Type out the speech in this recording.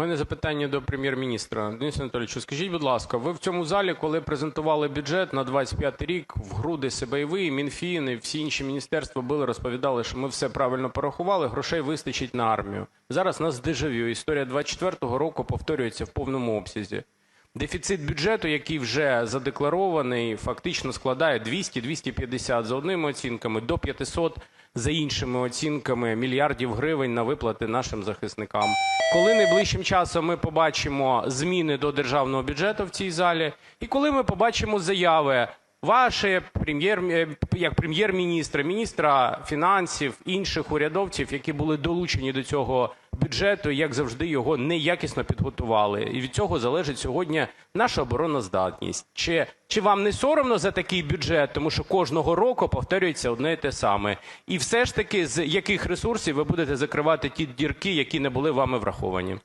мене запитання до Прем'єр-міністра. Денис Анатолійович, скажіть, будь ласка, ви в цьому залі, коли презентували бюджет на 25 рік, в груди себе і Мінфін, і всі інші міністерства були, розповідали, що ми все правильно порахували, грошей вистачить на армію. Зараз нас дежавю. Історія 24-го року повторюється в повному обсязі. Дефіцит бюджету, який вже задекларований, фактично складає 200-250 за одними оцінками, до 500 за іншими оцінками мільярдів гривень на виплати нашим захисникам. Коли найближчим часом ми побачимо зміни до державного бюджету в цій залі, і коли ми побачимо заяви ваші, е, як прем'єр-міністра, міністра фінансів, інших урядовців, які були долучені до цього бюджету, як завжди, його неякісно підготували. І від цього залежить сьогодні наша обороноздатність. Чи вам не соромно за такий бюджет, тому що кожного року повторюється одне і те саме? І все ж таки, з яких ресурсів ви будете закривати ті дірки, які не були вами враховані?